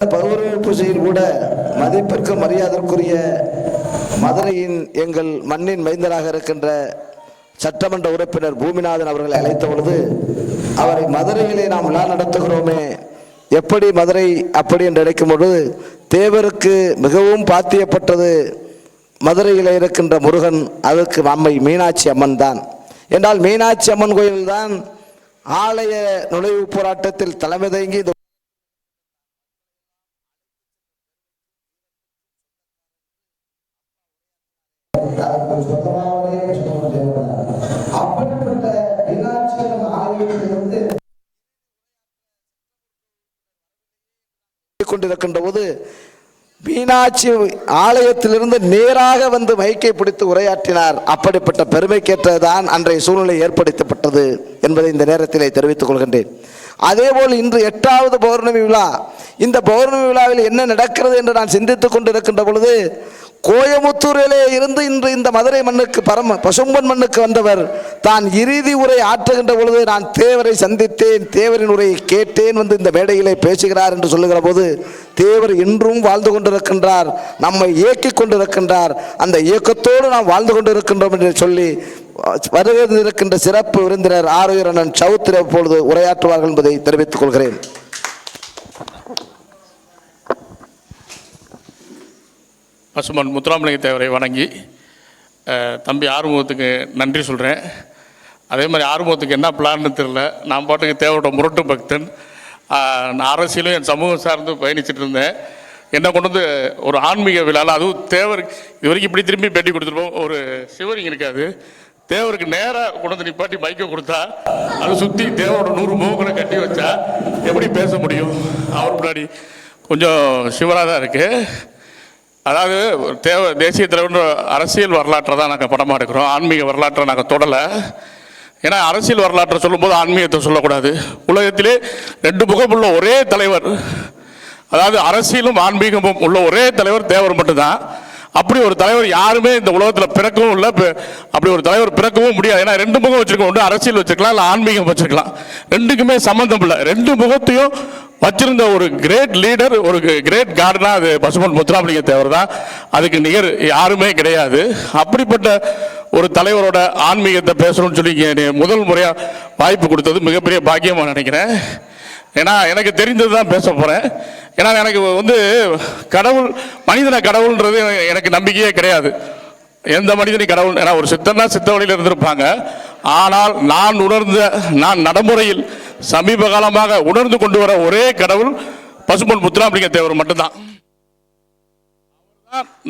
பருவ பூஜையில் கூட மதிப்பிற்கு மரியாதைக்குரிய மதுரையின் எங்கள் மண்ணின் மைந்தராக இருக்கின்ற சட்டமன்ற உறுப்பினர் பூமிநாதன் அவர்களை அழைத்த பொழுது அவரை மதுரையிலே நாம் விழா நடத்துகிறோமே எப்படி மதுரை அப்படி என்று அழைக்கும் பொழுது தேவருக்கு மிகவும் பாத்தியப்பட்டது மதுரையில் இருக்கின்ற முருகன் அதற்கு அம்மை மீனாட்சி அம்மன் தான். என்றால் மீனாட்சி அம்மன் கோயில்தான் ஆலய நுழைவு போராட்டத்தில் தலைமை தங்கி இந்த அப்படிப்பட்ட மீனாட்சி ஆலயத்திலிருந்து கொண்டிருக்கின்ற போது மீனாட்சி ஆலயத்திலிருந்து நேராக வந்து மைக்கை பிடித்து உரையாற்றினார். அப்படிப்பட்ட பெருமைக்கேற்றதுதான் அன்றைய சூழ்நிலை ஏற்படுத்தப்பட்டது என்பதை இந்த நேரத்திலே தெரிவித்துக் கொள்கின்றேன். அதேபோல் இன்று எட்டாவது பௌர்ணமி விழா. இந்த பௌர்ணமி விழாவில் என்ன நடக்கிறது என்று நான் சிந்தித்துக் கொண்டிருக்கின்ற பொழுது கோயமுத்தூரிலே இருந்து இன்று இந்த மதுரை மண்ணுக்கு பரம பசும்பன் மண்ணுக்கு வந்தவர் தான் இறுதி உரை ஆற்றுகின்ற பொழுது நான் தேவரை சந்தித்தேன் தேவரின் உரையை கேட்டேன் வந்து இந்த மேடையிலே பேசுகிறார் என்று சொல்லுகிற போது தேவர் இன்றும் வாழ்ந்து கொண்டிருக்கின்றார் நம்மை இயக்கிக் கொண்டிருக்கின்றார் அந்த இயக்கத்தோடு நாம் வாழ்ந்து கொண்டிருக்கின்றோம் என்று சொல்லி வருகிறது இருக்கின்ற சிறப்பு விருந்தினர் ஆரோக்கிய சவுத்திர பொழுது உரையாற்றுவார்கள் என்பதை தெரிவித்துக் கொள்கிறேன். பசுமன் முத்துராமலிங்க தேவரை வணங்கி தம்பி ஆறுமுகத்துக்கு நன்றி சொல்கிறேன் அதே மாதிரி ஆறுமுகத்துக்கு என்ன பிளான்னு தெரில நான் பாட்டுக்கு தேவரோட முரட்டு பக்தன். நான் அரசியலும் என் சமூகம் சார்ந்து பயணிச்சுட்டு இருந்தேன். என்னை கொண்டு வந்து ஒரு ஆன்மீக விழாவில் அதுவும் தேவர் இது வரைக்கும் இப்படி திரும்பி பேட்டி கொடுத்துருப்போம். ஒரு சிவரிங் இருக்காது தேவருக்கு நேராக கொண்டு வந்து நிப்பாட்டி மைக்கை கொடுத்தா அதை சுற்றி தேவரோட நூறு முகங்களை கட்டி வச்சா எப்படி பேச முடியும்? அவர் முன்னாடி கொஞ்சம் சிவராக தான் இருக்குது அதாவது தேவ தேசிய தலைவர் அரசியல் வரலாற்றை தான் நாங்கள் படமாக எடுக்கிறோம். ஆன்மீக வரலாற்றை நாங்கள் தொடலை. ஏன்னா அரசியல் வரலாற்றை சொல்லும்போது ஆன்மீகத்தை சொல்லக்கூடாது. உலகத்திலே ரெண்டு முகம் உள்ள ஒரே தலைவர் அதாவது அரசியலும் ஆன்மீகமும் உள்ள ஒரே தலைவர் தேவர் மட்டும்தான். அப்படி ஒரு தலைவர் யாருமே இந்த உலகத்தில் பிறக்கவும் இல்லை. அப்படி ஒரு தலைவர் பிறக்கவும் முடியாது. ஏன்னா ரெண்டு முகம் வச்சுருக்கோம் ஒன்று அரசியல் வச்சுருக்கலாம் இல்லை ஆன்மீகம் வச்சுருக்கலாம். ரெண்டுக்குமே சம்மந்தம் இல்லை. ரெண்டு முகத்தையும் வச்சிருந்த ஒரு கிரேட் லீடர் ஒரு கிரேட் கார்டனா அது பசுமன் முத்துராமலிங்க தேவர் தான். அதுக்கு நிகர் யாருமே கிடையாது. அப்படிப்பட்ட ஒரு தலைவரோட ஆன்மீகத்தை பேசணும்னு சொல்லி முதல் முறையாக வாய்ப்பு கொடுத்தது. மிகப்பெரிய பாக்கியமாக நினைக்கிறேன். ஏன்னா எனக்கு தெரிந்தது தான் பேச போகிறேன் ஏன்னா எனக்கு வந்து கடவுள் மனிதனை கடவுள்ன்றது எனக்கு நம்பிக்கையே கிடையாது. எந்த மனிதனையும் கடவுள் ஏன்னா ஒரு சித்தன்னா சித்த வழியில் இருந்திருப்பாங்க. ஆனால் நான் உணர்ந்த நான் நடைமுறையில் சமீப காலமாக உணர்ந்து கொண்டு வர ஒரே கடவுள் பசும்பொன் முத்துராமலிங்க தேவர் மட்டும்தான்.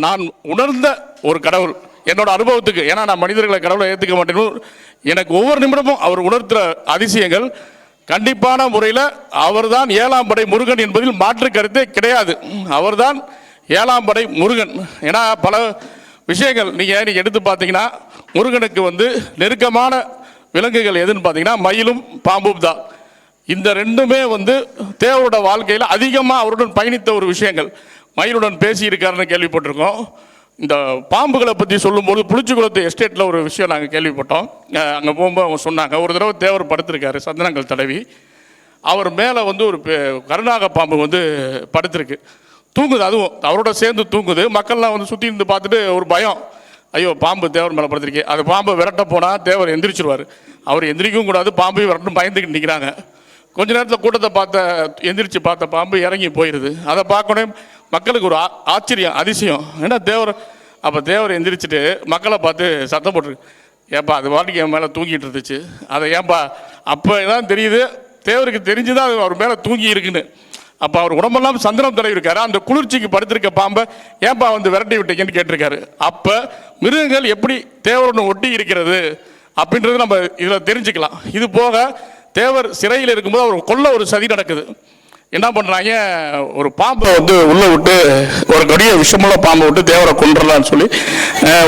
நான் உணர்ந்த ஒரு கடவுள். என்னோட அனுபவத்துக்கு ஏன்னா நான் மனிதர்களை கடவுளை ஏற்றுக்க மாட்டேன்னு எனக்கு ஒவ்வொரு நிமிடமும் அவர் உணர்த்துற அதிசயங்கள் கண்டிப்பான முறையில் அவர்தான் ஏழாம் படை முருகன் என்பதில் மாற்று கருத்தே கிடையாது. அவர்தான் ஏழாம் படை முருகன். ஏன்னா பல விஷயங்கள் நீங்கள் நீங்கள் எடுத்து பார்த்தீங்கன்னா முருகனுக்கு வந்து நெருக்கமான விலங்குகள் எதுன்னு பார்த்தீங்கன்னா மயிலும் பாம்பும் தான். இந்த ரெண்டுமே வந்து தேவரோட வாழ்க்கையில் அதிகமாக அவருடன் பயணித்த ஒரு விஷயங்கள். மயிலுடன் பேசியிருக்காருன்னு கேள்விப்பட்டிருக்கோம். இந்த பாம்புகளை பற்றி சொல்லும்போது புளிச்சிக்குளத்து எஸ்டேட்டில் ஒரு விஷயம் நாங்கள் கேள்விப்பட்டோம். அங்கே போகும்போது அவங்க சொன்னாங்க ஒரு தடவை தேவர் படுத்திருக்காரு சந்தனங்கள் தடவி. அவர் மேலே வந்து ஒரு பெ- கருநாக பாம்பு வந்து படுத்திருக்கு. தூங்குது அதுவும் அவரோட சேர்ந்து தூங்குது. மக்கள்லாம் வந்து சுற்றி இருந்து பார்த்துட்டு ஒரு பயம். ஐயோ பாம்பு தேவர் மேலே படுத்திருக்கே. அது பாம்பை விரட்ட போனால் தேவர் எந்திரிச்சிருவார். அவர் எந்திரிக்கவும் கூடாது பாம்பையும் விரட்டும் பயந்துக்கிட்டு நிற்கிறாங்க கொஞ்ச நேரத்தில் கூட்டத்தை பார்த்த எந்திரிச்சு பார்த்த பாம்பு இறங்கி போயிடுது அதை பார்க்கணும் மக்களுக்கு ஒரு ஆ- ஆச்சரியம் அதிசயம். ஏன்னா தேவர் அப்போ தேவர் எந்திரிச்சிட்டு மக்களை பார்த்து சத்தம் போட்டுருக்கு. ஏப்பா அது வாட்டிக்கு என் மேலே தூங்கிட்டு இருந்துச்சு. அதை ஏன்பா அப்போ தான் தெரியுது தேவருக்கு தெரிஞ்சுதான் அது அவர் மேலே தூங்கி இருக்குன்னு. அப்போ அவர் உடம்பெல்லாம் சந்திரம் தடவிருக்காரு அந்த குளிர்ச்சிக்கு படுத்திருக்க பாம்பை ஏன்பா வந்து விரட்டி விட்டீங்கன்னு கேட்டிருக்காரு. அப்போ மிருகங்கள் எப்படி தேவருடன் ஒட்டி இருக்கிறது அப்படின்றது நம்ம இதில் தெரிஞ்சுக்கலாம். இது போக தேவர் சிறையில் இருக்கும்போது அவர் கொல்ல ஒரு சதி நடக்குது. என்ன பண்ணுறாங்க ஒரு பாம்பை வந்து உள்ளே விட்டு ஒரு கொடிய விஷமுள்ள பாம்பை விட்டு தேவரை கொண்டுடலாம்னு சொல்லி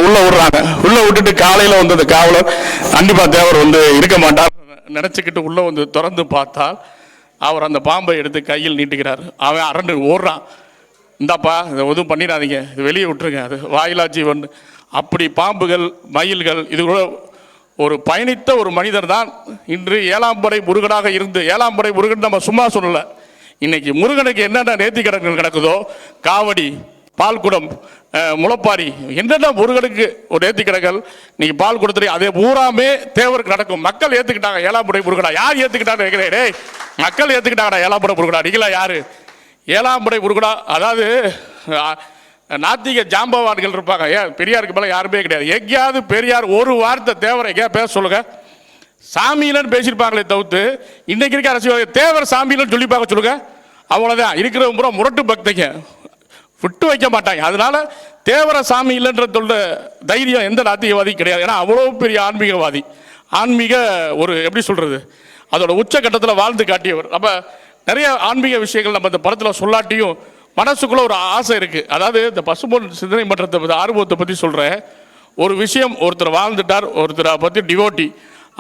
உள்ள விடுறாங்க. உள்ள விட்டுட்டு காலையில் வந்து அந்த காவலர். கண்டிப்பாக தேவர் வந்து இருக்க மாட்டார். நினச்சிக்கிட்டு உள்ளே வந்து திறந்து பார்த்தால் அவர் அந்த பாம்பை எடுத்து கையில் நீட்டுகிறார். அவன் அரண்டு ஓடுறான். இந்தாப்பா இதை எதுவும் பண்ணிடாதீங்க. இது வெளியே விட்டுருங்க. அது வாயிலா ஜீவன் அப்படி பாம்புகள் மயில்கள் இது கூட ஒரு பயணித்த ஒரு மனிதர் தான் இன்று ஏழாம் படை முருகனாக இருந்து ஏழாம் படை முருகன் நம்ம சும்மா சொல்லலை. இன்னைக்கு முருகனுக்கு என்னென்ன நேர்த்தி கடன்கள் கிடக்குதோ காவடி பால்குடம் முளப்பாரி என்னென்ன முருகனுக்கு ஒரு நேர்த்தி கிடக்கல் நீங்கள் பால் கொடுத்துட்டு அதே பூராமே தேவருக்கு நடக்கும். மக்கள் ஏற்றுக்கிட்டாங்க ஏழாம் முறை முருகனா. யார் ஏத்துக்கிட்டாங்க கேட்கிறேன் டேய் மக்கள் ஏற்றுக்கிட்டாங்கடா ஏழாம் முறை முருகனா. நீங்களா யார்? ஏழாம் முறை முருகனா அதாவது நாத்திக ஜாம்பவான்கள் இருப்பாங்க. ஏன்? பெரியாருக்கு மேலே யாருமே கிடையாது. எங்கேயாவது பெரியார் ஒரு வார்த்தை தேவரை பேச சொல்லுங்க. சாமியிலன்னு பேசியிருப்பாங்களே தவிர்த்து இன்னைக்கு இருக்க அரசியல் தேவர் சாமியிலன்னு சொல்லிப்பாங்க சொல்லுங்க. அவ்வளோதான் இருக்கிற பூரா முரட்டு பக்தைங்க. விட்டு வைக்க மாட்டாங்க. அதனால தேவர சாமி இல்லைன்ற சொல்ற தைரியம் எந்த நாத்திகவாதி கிடையாது. ஏன்னா அவ்வளோ பெரிய ஆன்மீகவாதி. ஆன்மீக ஒரு எப்படி சொல்கிறது அதோட உச்சக்கட்டத்தில் வாழ்ந்து காட்டியவர். நம்ம நிறைய ஆன்மீக விஷயங்கள் நம்ம இந்த படத்தில் சொல்லாட்டியும் மனசுக்குள்ள ஒரு ஆசை இருக்கு. அதாவது இந்த பசும்பொன் சிந்தனை மன்றத்தை ஆர்வத்தை பற்றி சொல்கிறேன் ஒரு விஷயம் ஒருத்தர் வாழ்ந்துட்டார் ஒருத்தரை பற்றி டிவோட்டி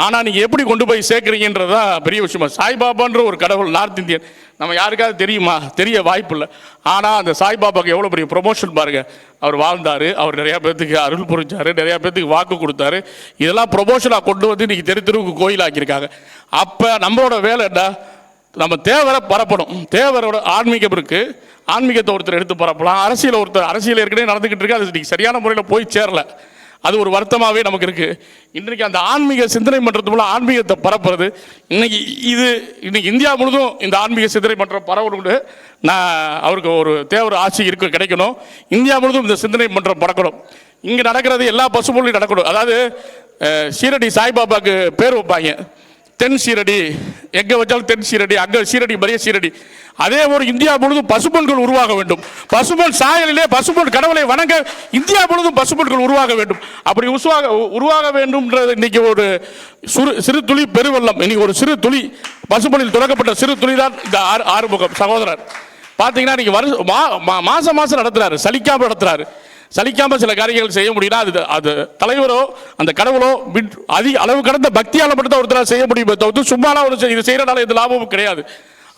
ஆனால் நீங்கள் எப்படி கொண்டு போய் சேர்க்குறீங்கன்றது தான் பெரிய விஷயமா. சாய்பாபான்ற ஒரு கடவுள் நார்த் இந்தியன். நம்ம யாருக்காவது தெரியுமா? தெரிய வாய்ப்பு இல்லை. ஆனால் அந்த சாய்பாபாவுக்கு எவ்வளோ பெரிய ப்ரொமோஷன் பாருங்க. அவர் வாழ்ந்தார் அவர் நிறையா பேர்த்துக்கு அருள் புரிஞ்சார் நிறையா பேர்த்துக்கு வாக்கு கொடுத்தாரு. இதெல்லாம் ப்ரொமோஷனாக கொண்டு வந்து இன்றைக்கி தெரு தெருவுக்கு கோயில் ஆக்கியிருக்காங்க அப்போ நம்மளோட வேலை என்ன? நம்ம தேவரை பரப்பணும். தேவரோட ஆன்மீகம் இருக்குது ஆன்மீகத்தை ஒருத்தர் எடுத்து பரப்பலாம். அரசியல் ஒருத்தர் அரசியல் ஏற்கனவே நடந்துகிட்டு இருக்கு. அது சரியான முறையில் போய் சேரல. அது ஒரு வருத்தமாகவே நமக்கு இருக்கு. இன்றைக்கு அந்த ஆன்மீக சிந்தனை மன்றத்து மூலம் ஆன்மீகத்தை பரப்புறது. இன்னைக்கு இது இன்னைக்கு இந்தியா முழுதும் இந்த ஆன்மீக சிந்தனை மன்றம் பரவணும்னு நான் அவருக்கு ஒரு தேவர் ஆட்சி இருக்க கிடைக்கணும். இந்தியா முழுதும் இந்த சிந்தனை மன்றம் பறக்கணும். இங்கே நடக்கிறது எல்லா பசுமொழியும் நடக்கணும். அதாவது அஹ், ஷீரடி சாய்பாபாக்கு பேர் வைப்பாங்க. தென் சீரடி எங்கே வச்சாலும் தென் சீரடி அங்கே சீரடி மரிய சீரடி. அதே ஒரு இந்தியா முழுதும் பசும்பொன்கள் உருவாக வேண்டும். பசும்பொன் சாயலிலே பசும்பொன் கடவுளை வணங்க இந்தியா முழுதும் பசும்பொன்கள் உருவாக வேண்டும். அப்படி உருவாக உருவாக வேண்டும்ன்றது இன்னைக்கு ஒரு சிறு சிறு துளி பெருவெள்ளம். இன்னைக்கு ஒரு சிறு துளி பசும்பொனில் தொடங்கப்பட்ட சிறு துளி தான் இந்த ஆறு ஆறுமுகம் சகோதரர். பார்த்தீங்கன்னா இன்னைக்கு வருஷம் மா மா- மாசம் சலிக்காமல் நடத்துறாரு. சலிக்காமல் சில காரியங்கள் செய்ய முடியும்னா அது அது தலைவரோ அந்த கடவுளோ அதிக அளவு கடந்த பக்தியால் மட்டும் தான் ஒருத்தரால் செய்ய முடியும் தவிர்த்து சும்மாலாம் ஒரு செய்- இது செய்கிறனால எந்த லாபமும் கிடையாது.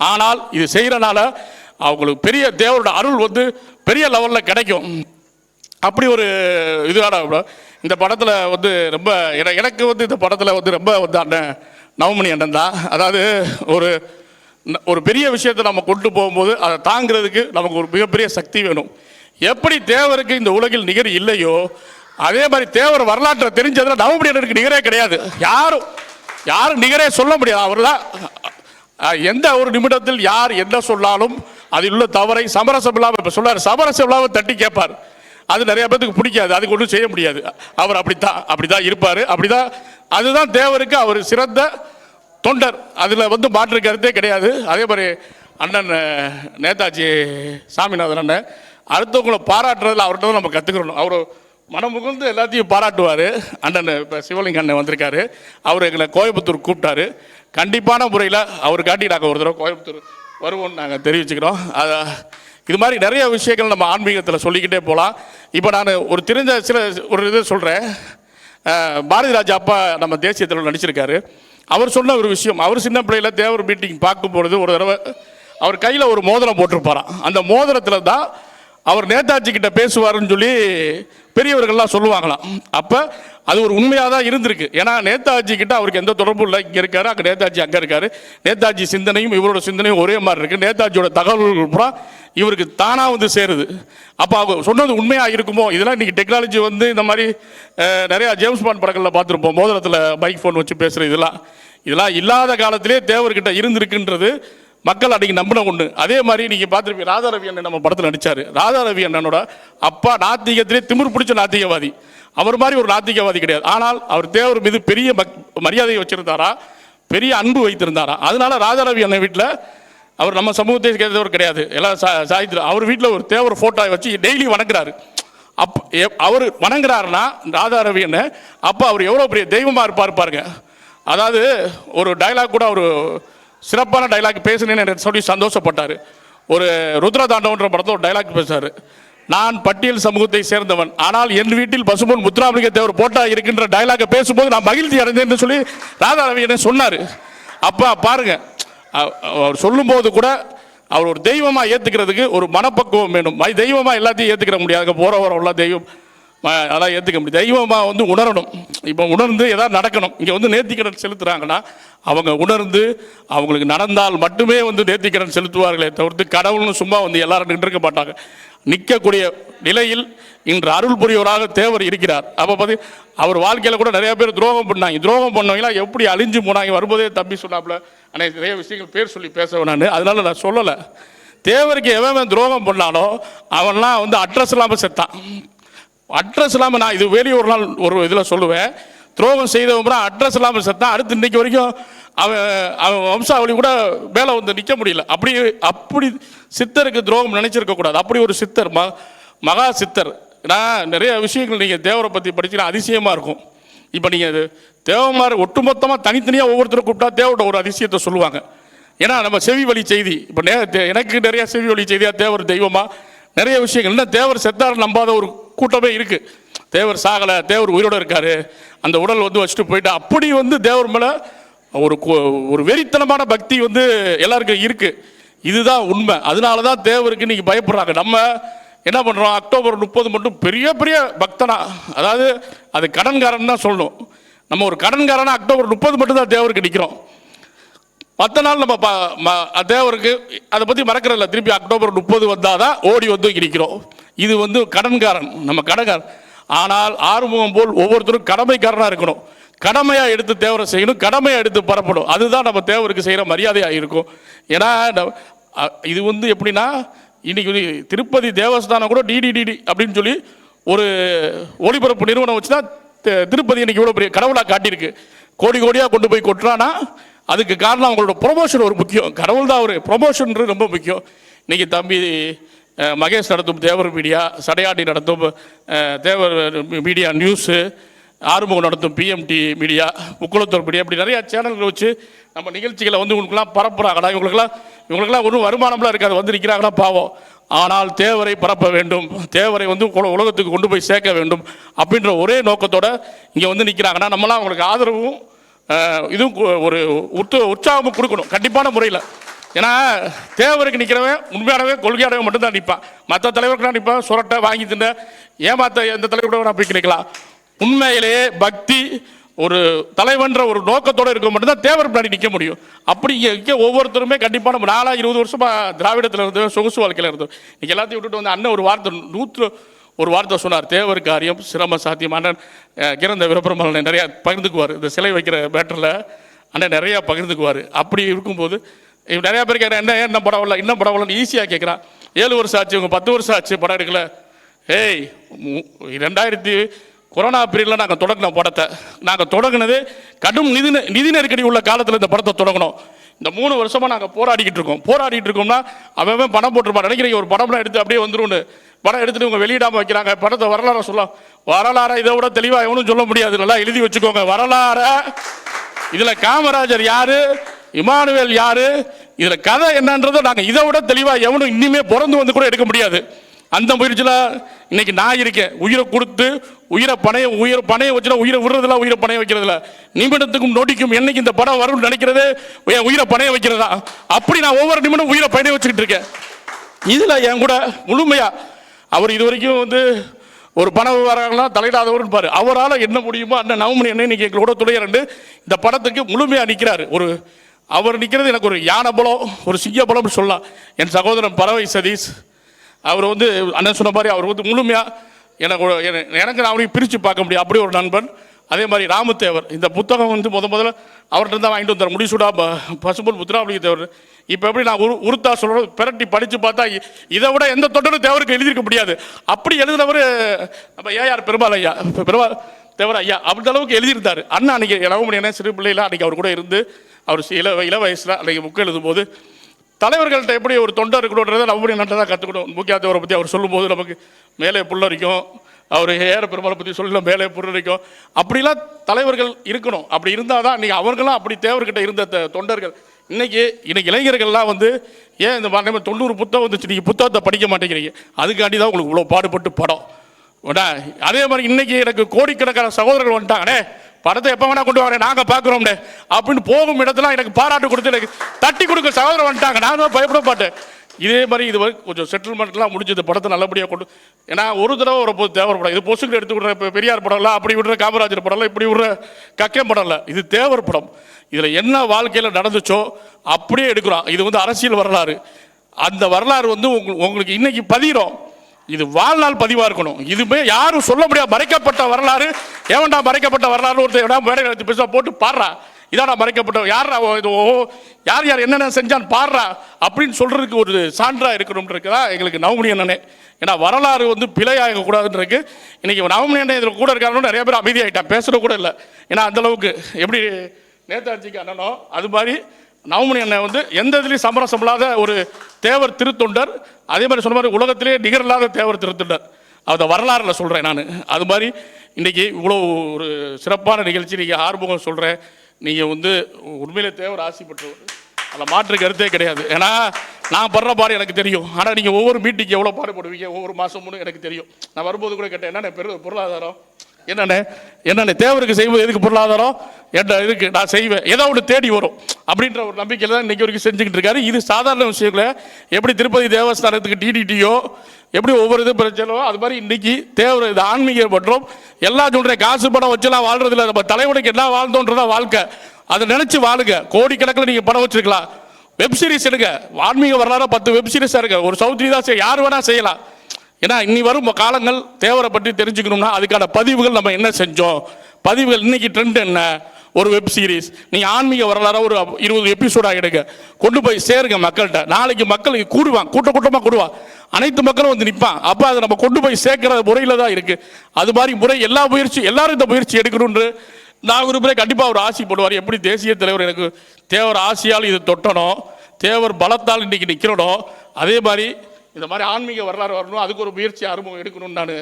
ஆனால் இது செய்கிறனால அவங்களுக்கு பெரிய தேவரோட அருள் வந்து பெரிய லெவலில் கிடைக்கும். அப்படி ஒரு இதுவான இந்த படத்தில் வந்து ரொம்ப எனக்கு வந்து இந்த படத்தில் வந்து ரொம்ப வந்து அண்ணன் நவமணி அண்ணன் தான். அதாவது ஒரு ஒரு பெரிய விஷயத்தை நம்ம கொண்டு போகும்போது அதை தாங்கிறதுக்கு நமக்கு ஒரு மிகப்பெரிய சக்தி வேணும். எப்படி தேவருக்கு இந்த உலகில் நிகர் இல்லையோ அதே மாதிரி தேவர் வரலாற்றை தெரிஞ்சதுல நவமணி நிகரே கிடையாது. யாரும் யாரும் நிகரே சொல்ல முடியாது. அவர் எந்த ஒரு நிமிடத்தில் யார் என்ன சொன்னாலும் அதில் உள்ள தவறை சமரசம் இல்லாமல் இப்போ சொல்லார். சமரசம் இல்லாமல் தட்டி கேட்பார். அது நிறைய பேத்துக்கு பிடிக்காது. அதுக்கு ஒன்றும் செய்ய முடியாது. அவர் அப்படித்தான் அப்படிதான் இருப்பார். அப்படிதான் அதுதான் தேவருக்கு அவர் சிறந்த தொண்டர். அதில் வந்து மாற்று கருத்தே கிடையாது. அதே மாதிரி அண்ணன் நேதாஜி சாமிநாதன் அண்ணன் அடுத்தவங்களை பாராட்டுறதுல அவர்கிட்ட தான் நம்ம கற்றுக்கணும் அவர் மனமுகுந்து எல்லாத்தையும் பாராட்டுவார். அண்ணன் இப்போ சிவலிங்க அண்ணன் வந்திருக்காரு. அவர் எங்களை கோயம்புத்தூர் கூப்பிட்டாரு. கண்டிப்பான முறையில் அவருக்காண்டி நாங்கள் ஒரு தடவை கோயம்புத்தூர் வருவோம்னு நாங்கள் தெரிவிச்சுக்கிறோம். அதை இது மாதிரி நிறைய விஷயங்கள் நம்ம ஆன்மீகத்தில் சொல்லிக்கிட்டே போகலாம் இப்போ நான் ஒரு தெரிஞ்ச சில ஒரு இது சொல்கிறேன் பாரதி ராஜா அப்பா நம்ம தேசிய தலைவர் நடிச்சிருக்காரு. அவர் சொன்ன ஒரு விஷயம் அவர் சின்ன பிள்ளையில் தேவர் மீட்டிங் பார்க்கும் பொழுது ஒரு தடவை அவர் கையில் ஒரு மோதிரம் போட்டிருப்பாராம். அந்த மோதிரத்தில் தான் அவர் நேதாஜி கிட்ட பேசுவாருன்னு சொல்லி பெரியவர்கள்லாம் சொல்லுவாங்களாம். அப்போ அது ஒரு உண்மையாக தான் இருந்திருக்கு. ஏன்னா நேதாஜி கிட்ட அவருக்கு எந்த தொடர்பும் இல்லை. இங்கே இருக்காரு அங்கே நேதாஜி அங்கே இருக்காரு. நேதாஜி சிந்தனையும் இவரோட சிந்தனையும் ஒரே மாதிரி இருக்குது நேதாஜியோட தகவல்கள் பூரா இவருக்கு தானாக வந்து சேருது. அப்போ அவங்க சொன்னது உண்மையாக இருக்குமோ? இதெல்லாம் இன்னைக்கு டெக்னாலஜி வந்து இந்த மாதிரி நிறையா ஜேம்ஸ் பாண்ட் படங்களில் பார்த்துருப்போம். மோதிரத்தில் பைக் ஃபோன் வச்சு பேசுகிற இதெல்லாம். இதெல்லாம் இல்லாத காலத்திலே தேவர்கிட்ட இருந்திருக்குன்றது மக்கள் அன்றைக்கி நம்பின ஒன்று அதே மாதிரி நீங்கள் பார்த்துருப்பீங்க ராதா ரவி அண்ணன் நம்ம படத்தில் நடிச்சார். ராதா ரவி அண்ணனோட அப்பா நாத்திகத்திலே திமிர் பிடிச்ச நாத்திகவாதி. அவர் மாதிரி ஒரு நாத்திகவாதி கிடையாது. ஆனால் அவர் தேவர் மீது பெரிய மக்- மரியாதையை வச்சுருந்தாரா? பெரிய அன்பு வைத்திருந்தாரா? அதனால ராதா ரவி அண்ணன் வீட்டில் அவர் நம்ம சமூகத்தை சேர்ந்தவர் கிடையாது. எல்லாம் சா சாய்த்து அவர் வீட்டில் ஒரு தேவர் ஃபோட்டோ வச்சு டெய்லி வணங்குறாரு. அப் அவர் வணங்குறாருன்னா ராதா ரவி அண்ணன் அப்போ அவர் எவ்வளோ பெரிய தெய்வமாக இருப்பார் பாருங்க. அதாவது ஒரு டைலாக் கூட அவர் சிறப்பான டைலாக் பேசுனேன்னு சொல்லி சந்தோஷப்பட்டார். ஒரு ருத்ரதாண்டவன்ற படத்தில் ஒரு டைலாக் பேசுறாரு. நான் பட்டியல் சமூகத்தை சேர்ந்தவன். ஆனால் என் வீட்டில் பசும்பொன் முத்துராமலிங்க தேவர் போட்டா இருக்கின்ற டைலாக பேசும்போது நான் மகிழ்ச்சி அடைந்தேன் சொல்லி ராதாரவி என்ன சொன்னார். அப்பா பாருங்க. அவர் சொல்லும்போது கூட அவர் ஒரு தெய்வமாக ஏற்றுக்கிறதுக்கு ஒரு மனப்பக்குவம் வேணும். மை தெய்வமாக எல்லாத்தையும் ஏற்றுக்கிற முடியாது. போகிற வரவெல்லாம் தெய்வம். அதெல்லாம் ஏற்றுக்க முடியும் தெய்வமாக வந்து உணரணும். இப்போ உணர்ந்து எதாவது நடக்கணும். இங்கே வந்து நேர்த்திக்கடன் செலுத்துகிறாங்கன்னா அவங்க உணர்ந்து அவங்களுக்கு நடந்தால் மட்டுமே வந்து நேர்த்திக்கடன் செலுத்துவார்களே தவிர்த்து கடவுள்னு சும்மா வந்து எல்லாரும் நின்று இருக்க மாட்டாங்க. நிற்கக்கூடிய நிலையில் இன்று அருள் புரியவராக தேவர் இருக்கிறார். அப்போ பார்த்து அவர் வாழ்க்கையில் கூட நிறைய பேர் துரோகம் பண்ணாங்க. துரோகம் பண்ணவங்களாம் எப்படி அழிஞ்சு போனாங்க? வரும்போதே தம்பி சொன்னாப்புல அன்னை நிறைய விஷயங்கள் பேர் சொல்லி பேச நான். அதனால நான் சொல்லலை. தேவருக்கு எவன் துரோகம் பண்ணாலும் அவன்லாம் வந்து அட்ரஸ் இல்லாமல் செத்தான். அட்ரஸ் இல்லாமல் நான் இது வெளியே ஒரு நாள் ஒரு இதில் சொல்லுவேன். துரோகம் செய்தவன் அட்ரஸ் இல்லாமல் செத்தான் அடுத்து இன்னைக்கு வரைக்கும் அவன் அவன் வம்சாவளி கூட மேலே வந்து நிற்க முடியல. அப்படி அப்படி சித்தருக்கு துரோகம் நினைச்சிருக்க கூடாது. அப்படி ஒரு சித்தர் ம மகா சித்தர். நான் நிறைய விஷயங்கள் நீங்கள் தேவரை பற்றி படிச்சீங்கன்னா அதிசயமாக இருக்கும். இப்போ நீங்கள் தேவமார் ஒட்டுமொத்தமாக தனித்தனியாக ஒவ்வொருத்தரும் கூப்பிட்டா தேவோட ஒரு அதிசயத்தை சொல்லுவாங்க. ஏன்னா நம்ம செவி வழி செய்தி. இப்போ நே தே- எனக்கு நிறைய செவி வழி செய்தியாக தேவர் தெய்வமாக நிறைய விஷயங்கள். இன்னும் தேவர் செத்தார் நம்பாத ஒரு கூட்டமே இருக்கு. தேவர் சாகலை தேவர் உயிரோட இருக்காரு. அந்த உடல் வந்து வச்சுட்டு போயிட்டு அப்படி வந்து தேவர் மேலே ஒரு ஒரு வெறித்தனமான பக்தி வந்து எல்லாருக்கும் இருக்கு. இதுதான் உண்மை. அதனால தான் தேவருக்கு இன்றைக்கி பயப்படுறாங்க. நம்ம என்ன பண்ணுறோம் அக்டோபர் முப்பது மட்டும் பெரிய பெரிய பக்தனா? அதாவது அது கடன்காரன் தான் சொல்லணும். நம்ம ஒரு கடன்காரனா அக்டோபர் முப்பது மட்டும் தான் தேவருக்கு நிற்கிறோம் மற்ற நாள் நம்ம ப- ம- தேவருக்கு அதை பற்றி மறக்கிறதில்ல. திருப்பி அக்டோபர் முப்பது வந்தால் தான் ஓடி வந்து இங்க நிற்கிறோம் இது வந்து கடன்காரன் நம்ம கடன்காரன். ஆனால் ஆறுமுகம் போல் ஒவ்வொருத்தரும் கடமைக்காரனாக இருக்கணும். கடமையாக எடுத்து தேவரை செய்யணும் கடமையாக எடுத்து பரப்பணும் அதுதான் நம்ம தேவருக்கு செய்கிற மரியாதையாக இருக்கும். ஏன்னா இது வந்து எப்படின்னா இன்றைக்கி திருப்பதி தேவஸ்தானம் கூட டிடிடிடி அப்படின்னு சொல்லி ஒரு ஒளிபரப்பு நிறுவனம் வச்சு தான் திருப்பதி இன்னைக்கு இவ்வளோ பெரிய கடவுளாக காட்டியிருக்கு. கோடி கோடியாக கொண்டு போய் கொட்டுறான்னா அதுக்கு காரணம் அவங்களோட ப்ரொமோஷன் ஒரு முக்கியம். கடவுள் தான் ஒரு ப்ரொமோஷன்றது ரொம்ப முக்கியம். இன்னைக்கு தம்பி மகேஷ் நடத்தும் தேவர் மீடியா சடையாடி நடத்தும் தேவர் மீடியா நியூஸு ஆறுமுகம் நடத்தும் பிஎம்டி மீடியா முக்குளத்தூர் மீடியா இப்படி நிறையா சேனல்கள் வச்சு நம்ம நிகழ்ச்சிகளை வந்து உங்களுக்குலாம் பரப்புறாங்கடா. இவங்களுக்குலாம் இவங்களுக்குலாம் ஒன்றும் வருமானம்லாம் இருக்காது. வந்து நிற்கிறாங்கன்னா பாவம். ஆனால் தேவரை பரப்ப வேண்டும். தேவரை வந்து உலகத்துக்கு கொண்டு போய் சேர்க்க வேண்டும். அப்படின்ற ஒரே நோக்கத்தோடு இங்கே வந்து நிற்கிறாங்கன்னா நம்மளாம் அவங்களுக்கு ஆதரவும் இதுவும் ஒரு உற்ச உற்சாகமும் கொடுக்கணும் கண்டிப்பான முறையில். ஏன்னா தேவருக்கு நிற்கிறவன் உண்மையானவே கொள்கையானவன் மட்டும்தான் நிற்பான் மற்ற தலைவருக்குலாம் நிற்பான் சுரட்டை வாங்கி தின்ன ஏமாத்த எந்த தலைவரோட நான் போய் நிற்கலாம் உண்மையிலேயே பக்தி ஒரு தலைவன்ற ஒரு நோக்கத்தோடு இருக்க மட்டும்தான் தேவர் பின்னாடி நிற்க முடியும். அப்படி இங்கே ஒவ்வொருத்தருமே கண்டிப்பாக நம்ம நாலா இருபது வருஷமாக திராவிடத்தில் இருந்து சொகுசு வாழ்க்கையில் இருந்தோம் இன்றைக்கி எல்லாத்தையும் விட்டுட்டு வந்து அண்ணன் ஒரு வார்த்தை நூற்று ஒரு வார்த்தை சொன்னார் தேவர் காரியம் சிரம சாத்தியம். அண்ணன் அஹ், கிறந்த நிறையா பகிர்ந்துக்குவார். இந்த சிலை வைக்கிற பேட்டரில் அண்ணன் நிறையா பகிர்ந்துக்குவார். அப்படி இருக்கும்போது இவன் நிறையா பேர் கேட்குறேன் என்ன என்ன படம் இல்லை இன்னும் படம் இல்லைன்னு ஈஸியாக கேட்குறான் ஏழு வருஷம் ஆச்சு உங்கள் பத்து வருஷம் ஆச்சு படம் எடுக்கல. ஏய் ரெண்டாயிரத்தி கொரோனா பீரியடில் நாங்கள் தொடங்கின படத்தை. நாங்கள் தொடங்கினது கடும் நிதி நெ- நிதி நெருக்கடி உள்ள காலத்தில் இந்த படத்தை தொடங்கினோம். இந்த மூணு வருஷமாக நாங்கள் போராடிக்கிட்டு இருக்கோம். போராடிட்டு இருக்கோம்னா அவன் அவன் பணம் போட்டிருப்பான். நினைக்கிறீங்க? ஒரு படம்லாம் எடுத்து அப்படியே வந்துரும்னு. படம் எடுத்துட்டு இவங்க வெளியிடாம வைக்கிறாங்க. படத்தை வரலாறை சொல்ல வரலாறை இதை விட தெளிவாக எவனும் சொல்ல முடியாது. நல்லா எழுதி வச்சுக்கோங்க. வரலாற. இதில் காமராஜர் யாரு? இமானுவேல் யாரு? இதில் கதை என்னன்றதை நாங்கள் இதை விட தெளிவாக எவனும் இன்னுமே பிறந்து வந்து கூட எடுக்க முடியாது. அந்த முயற்சியில் இன்னைக்கு நான் இருக்கேன். உயிரை கொடுத்து உயிரை பணைய உயிர் பணைய வச்சுனா உயிரை விடுறதில்ல உயிரை பணைய வைக்கிறதுல நிமிடத்துக்கும் நொடிக்கும் என்னைக்கு இந்த படம் வரும்னு நினைக்கிறதே என் உயிரை பணைய வைக்கிறதா? அப்படி நான் ஒவ்வொரு நிமிடம் உயிரை பணைய வச்சுக்கிட்டு இருக்கேன். இதில் என் கூட முழுமையாக அவர் இது வரைக்கும் வந்து ஒரு பண விவகாரங்கள்லாம் தலையிடாதவர்னு பாரு. அவரால் என்ன முடியுமோ? அண்ணன் நவமணி அண்ணன் இன்றைக்கி எங்களோட துணையரண்டு இந்த படத்துக்கு முழுமையாக நிற்கிறாரு ஒரு அவர் நிற்கிறது எனக்கு ஒரு யானை பலம் ஒரு சிங்க பலம்னு சொல்லலாம். என் சகோதரன் பறவை சதீஷ் அவர் வந்து அண்ணன் சொன்ன மாதிரி அவர் வந்து முழுமையாக எனக்கு எனக்கு நான் அவரையும் பிரித்து பார்க்க முடியும். அப்படி ஒரு நண்பன். அதே மாதிரி ராமத்தேவர். இந்த புத்தகம் வந்து முத முதல்ல அவர்கிட்ட தான் வாங்கிட்டு வந்தார். முடிசூடா ப- பசும்பொன் அப்படி தேவர் இப்போ எப்படி நான் உரு உருத்தா சொல்கிறோம் பிரட்டி படித்து பார்த்தா இதை விட எந்த தொட்டரும் தேவருக்கு எழுதியிருக்க முடியாது. அப்படி எழுதினவர் நம்ம ஏஆர் பெருமாள் ஐயா. பெருமாள் தேவர் ஐயா. அந்த அளவுக்கு எழுதியிருந்தார். அண்ணா அன்றைக்கி நவமணி என்ன சிறு பிள்ளையில அன்றைக்கி அவர் கூட இருந்து அவர் இள இள வயசில் அன்றைக்கி புக்கு எழுதும் எழுதும்போது தலைவர்கள்ட்ட எப்படி ஒரு தொண்டர் இருக்கணுன்றதை நம்முடைய நாட்டை தான் கற்றுக்கணும் முக்கிய தேவரை பற்றி அவர் சொல்லும்போது நமக்கு மேலே புல்லரிக்கும் அவர் ஏற பெருமாளை பற்றி சொல்ல மேலே புல்லரிக்கும் அப்படிலாம் தலைவர்கள் இருக்கணும். அப்படி இருந்தால் தான் இன்றைக்கி அவர்களும் அப்படி தேவர்கிட்ட இருந்த தொண்டர்கள். இன்னைக்கு இன்னைக்கு இளைஞர்கள்லாம் வந்து ஏன் இந்த மாதிரி தொண்ணூறு புத்தகம் வந்துச்சு நீங்கள் புத்தகத்தை படிக்க மாட்டேங்கிறீங்க? அதுக்காண்டி தான் உங்களுக்கு இவ்வளோ பாடுபட்டு படம். அதே மாதிரி இன்னைக்கு எனக்கு கோடிக்கணக்கான சகோதரர்கள் வந்துட்டாங்கண்ணே. படத்தை எப்போ வேணா கொண்டு வரேன் நாங்கள் பார்க்குறோம்னே. அப்படின்னு போகும் இடத்துல எனக்கு பாராட்டு கொடுத்து எனக்கு தட்டி கொடுக்க சகோதரர் வந்துட்டாங்க. நானும் பயப்பட மாட்டேன். இதே மாதிரி இது வரைக்கும் கொஞ்சம் செட்டில்மெண்ட்லாம் முடிஞ்சு இந்த படத்தை நல்லபடியாக கொண்டு ஏன்னா ஒரு தடவை ஒரு பொ- தேவர் படம் இது பொசுக்கு எடுத்து விடுற இப்போ பெரியார் படம்ல அப்படி விடுற காமராஜர் படம்ல இப்படி விடுற கக்கே படம்ல இது தேவர் படம். இதில் என்ன வாழ்க்கையில் நடந்துச்சோ அப்படியே எடுக்கிறோம் இது வந்து அரசியல் வரலாறு. அந்த வரலாறு வந்து உங்களுக்கு உங்களுக்கு இன்னைக்கு பதிகிறோம் இது வாழ்நாள் பதிவாக இருக்கணும். இதுமே யாரும் சொல்ல முடியாது மறைக்கப்பட்ட வரலாறு. ஏவன்டா மறைக்கப்பட்ட வரலாறு ஒருத்தர் எவனா பேச போட்டு பாடுறா. இதாடா மறைக்கப்பட்ட யாரா ஓ, இது ஓ யார் யார் என்னென்ன செஞ்சான் பாடுறா அப்படின்னு சொல்றதுக்கு ஒரு சான்றாக இருக்கணும்ன்றதுக்கு தான் எங்களுக்கு நவமணி அண்ணனே. ஏன்னா வரலாறு வந்து பிழையாக கூடாதுன்றது இன்னைக்கு நவமணி அண்ணன் இதில் கூட இருக்காருன்னு நிறைய பேர் அமைதியாகிட்டான் பேசுகிற கூட இல்லை. ஏன்னா அந்த அளவுக்கு எப்படி நேதாஜிக்கு அண்ணனோ அது மாதிரி நவமணி அண்ணன் வந்து எந்த இதுலேயும் சமரசம் இல்லாத ஒரு தேவர் திருத்தொண்டர். அதே மாதிரி சொன்ன மாதிரி உலகத்திலே நிகரில்லாத தேவர் திருத்தொண்டர். அந்த வரலாறில் சொல்கிறேன் நான். அது மாதிரி இன்றைக்கி இவ்வளோ ஒரு சிறப்பான நிகழ்ச்சி நீங்கள் ஆர்வம் சொல்கிறேன் நீங்கள் வந்து உண்மையிலே தேவர் ஆசைப்பட்டவர் அதில் மாற்று கருத்தே கிடையாது. ஏன்னா நான் படுற பாடு எனக்கு தெரியும். ஆனால் நீங்கள் ஒவ்வொரு மீட்டிங்கு எவ்வளோ பாடுபடுவீங்க? ஒவ்வொரு மாதமும் எனக்கு தெரியும். நான் வரும்போது கூட கேட்டேன் என்ன பெரு பொருளாதாரம்? என்னண்ணே? என்னண்ணே தேவருக்கு செய்வது எதுக்கு பொருளாதாரம்? என்ன இதுக்கு? நான் செய்வேன். ஏதோ ஒன்று தேடி வரும். அப்படின்ற ஒரு நம்பிக்கையில் தான் இன்றைக்கி வரைக்கும் செஞ்சுக்கிட்டு இருக்காரு. இது சாதாரண விஷயங்கள. எப்படி திருப்பதி தேவஸ்தானத்துக்கு டிடிடியோ எப்படி ஒவ்வொரு இது பிரச்சனையோ அது மாதிரி இன்னைக்கு தேவர் இது ஆன்மீக மற்றும் எல்லா சொல்கிற காசு பணம் வச்சுலாம் வாழ்றதில்ல. நம்ம தலைவனுக்கு என்ன வாழ்ந்தோன்றதான் வாழ்க்கை. அதை நினச்சி வாழுங்க. கோடிக்கணக்கில் நீங்கள் பணம் வச்சுருக்கலாம். வெப்சீரிஸ் எடுங்க. ஆன்மீக வரலாறு பத்து வெப்சீரிஸாக இருக்கு. ஒரு சௌத்ரி தான் செய்ய யார் வேணால் செய்யலாம். ஏன்னா இனி வரும் காலங்கள் தேவரை பற்றி தெரிஞ்சுக்கணும்னா அதுக்கான பதிவுகள் நம்ம என்ன செஞ்சோம்? பதிவுகள் இன்னைக்கு ட்ரெண்ட் என்ன? ஒரு வெப் சீரிஸ் நீங்கள் ஆன்மீக வரலாறு ஒரு இருபது எபிசோடாக எடுங்க கொண்டு போய் சேருங்க மக்கள்கிட்ட. நாளைக்கு மக்கள் கூடுவான் கூட்ட கூட்டமாக கூடுவான் அனைத்து மக்களும் வந்து நிற்பான் அப்போ அதை நம்ம கொண்டு போய் சேர்க்கிற முறையில் தான் இருக்குது அது மாதிரி முறை எல்லா முயற்சி எல்லாரும் இந்த முயற்சி எடுக்கணும்னு நான் விரும்புகிறேன் கண்டிப்பாக அவர் ஆசி போடுவார் எப்படி தேசிய தலைவர் எனக்கு தேவர் ஆசியால் இது தொட்டணும். தேவர் பலத்தால் இன்றைக்கி நிற்கிறனோ அதே மாதிரி இந்த மாதிரி ஆன்மீக வரலாறு வரணும் அதுக்கு ஒரு முயற்சி அறிமுகம் எடுக்கணும்னு நான்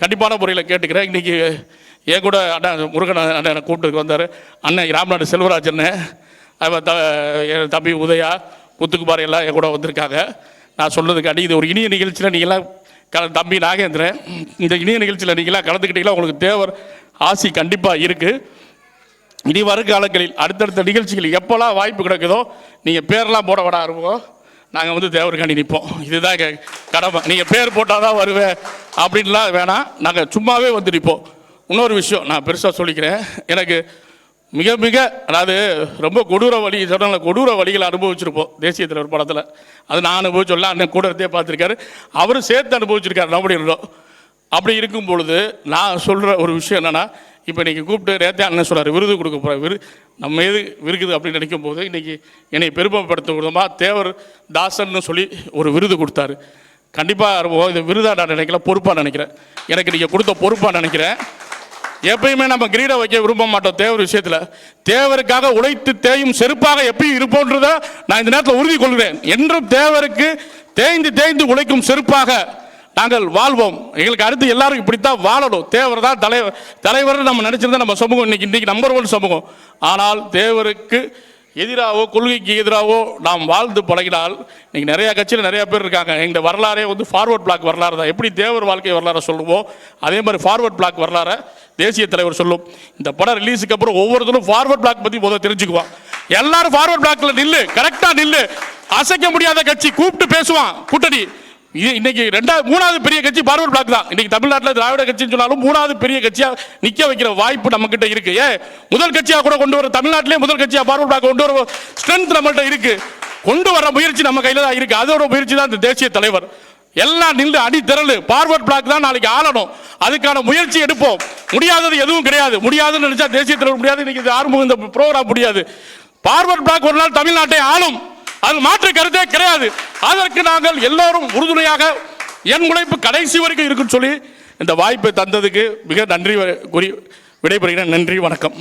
கண்டிப்பான முறையில் கேட்டுக்கிறேன். இன்றைக்கி என் கூட அண்ணன் முருகன் அண்ணன் கூப்பிட்டு வந்தார். அண்ணன் ராம்நாடு செல்வராஜ் அண்ணன் அவன் த என் தம்பி உதயா முத்துக்குமார் எல்லாம் என் கூட வந்திருக்காங்க. நான் சொன்னதுக்காண்டி இது ஒரு இனிய நிகழ்ச்சியில் நீங்களாம் க தம்பி நாகேந்திரன். இந்த இனிய நிகழ்ச்சியில் நீங்களாம் கலந்துக்கிட்டீங்களா உங்களுக்கு தேவர் ஆசி கண்டிப்பாக இருக்குது இனி வரும் காலங்களில் அடுத்தடுத்த நிகழ்ச்சிகள் எப்போல்லாம் வாய்ப்பு கிடைக்குதோ நீங்கள் பேரெல்லாம் போட விட ஆரம்பம். நாங்கள் வந்து தேவருக்காண்டி நிற்போம் இதுதான் எங்கள் கடமை. நீங்கள் பேர் போட்டால் தான் வருவேன் அப்படின்லாம் வேணாம். நாங்கள் சும்மாவே வந்து நிற்போம் இன்னொரு விஷயம் நான் பெருசாக சொல்லிக்கிறேன். எனக்கு மிக மிக அதாவது ரொம்ப கொடூர வழி சொன்ன கொடூர வழிகளை அனுபவிச்சிருப்போம் தேசிய தலைவர் படத்தில். அது நான் அனுபவிச்சொல்ல அண்ணன் கூட இருந்தே பார்த்துருக்காரு. அவரும் சேர்த்து அனுபவிச்சிருக்காரு நம்படி அப்படி இருக்கும் பொழுது நான் சொல்கிற ஒரு விஷயம் என்னென்னா இப்போ நீங்கள் கூப்பிட்டு ரேத்தே அண்ணன் சொல்கிறார் விருது கொடுக்க போகிற விரு நம்ம எது இருக்குது அப்படின்னு நினைக்கும் போது இன்றைக்கி என்னை பெருமைப்படுத்தும் விதமாக தேவர் தாசன்னு சொல்லி ஒரு விருது கொடுத்தாரு. கண்டிப்பாக இது விருதாக நான் நினைக்கல பொறுப்பாக நினைக்கிறேன். எனக்கு நீங்கள் கொடுத்த பொறுப்பாக நினைக்கிறேன். எப்பயுமே நம்ம கிரீட வைக்க விரும்ப மாட்டோம் தேவர் விஷயத்தில். தேவருக்காக உழைத்து தேயும் செருப்பாக எப்பயும் இருப்போன்றதை நான் இந்த நேரத்தில் உறுதி கொள்கிறேன். என்றும் தேவருக்கு தேய்ந்து தேய்ந்து உழைக்கும் செருப்பாக நாங்கள் வாழ்வோம். எங்களுக்கு அடுத்து எல்லாரும் இப்படித்தான் வாழணும். தேவர் தான் தலைவர் தலைவர் நம்ம நினைச்சிருந்தா நம்ம சமூகம் இன்னைக்கு இன்னைக்கு நம்பர் ஒன் சமூகம். ஆனால் தேவருக்கு எதிராகவோ கொள்கைக்கு எதிராகவோ நாம் வாழ்ந்து பழகினால் இன்னைக்கு நிறைய கட்சியில் நிறைய பேர் இருக்காங்க. இந்த வரலாறே வந்து ஃபார்வர்ட் பிளாக் வரலாறு தான். எப்படி தேவர் வாழ்க்கை வரலாறு சொல்லுவோம் அதே மாதிரி ஃபார்வர்ட் பிளாக் வரலாறை தேசிய தலைவர் சொல்லும். இந்த படம் ரிலீஸுக்கு அப்புறம் ஒவ்வொருத்தரும் ஃபார்வர்ட் பிளாக் பற்றி முதல் தெரிஞ்சுக்குவான். எல்லாரும் ஃபார்வர்ட் பிளாக்ல நில்லு கரெக்டாக நில்லு. அசைக்க முடியாத கட்சி கூப்பிட்டு பேசுவான் கூட்டணி. இன்னைக்கு ரெண்டாவது மூணாவது பெரிய கட்சி பார்வர்ட் பிளாக் தான். இன்னைக்கு தமிழ்நாட்டில் திராவிட கட்சின்னு சொன்னாலும் மூணாவது பெரிய கட்சியாக நிற்க வைக்கிற வாய்ப்பு நம்ம கிட்ட இருக்கு. ஏன்? முதல் கட்சியாக கூட கொண்டு வர தமிழ்நாட்டிலே முதல் கட்சியாக பார்வர்ட் பிளாக் கொண்டு வர ஸ்ட்ரென்த் நம்மள்ட்ட இருக்கு. கொண்டு வர முயற்சி நம்ம கையில் தான் இருக்கு. அதோட முயற்சி தான் இந்த தேசிய தலைவர். எல்லாம் நின்று அடி திரளு. பார்வர்ட் பிளாக் தான் நாளைக்கு ஆளணும். அதுக்கான முயற்சி எடுப்போம். முடியாதது எதுவும் கிடையாது. முடியாதுன்னு நினைச்சா தேசிய தலைவர் முடியாது. இன்னைக்கு ஆரம்பம் இந்த ப்ரோக்ராம் முடியாது. பார்வர்ட் பிளாக் ஒரு நாள் தமிழ்நாட்டை ஆளும். அது மாற்று கருத்தே கிடையாது. அதற்கு நாங்கள் எல்லோரும் உறுதுணையாக என் உழைப்பு கடைசி வரைக்கும் இருக்குன்னு சொல்லி இந்த வாய்ப்பை தந்ததுக்கு மிக நன்றி கூறி விடைபெறுகிறேன். நன்றி வணக்கம்.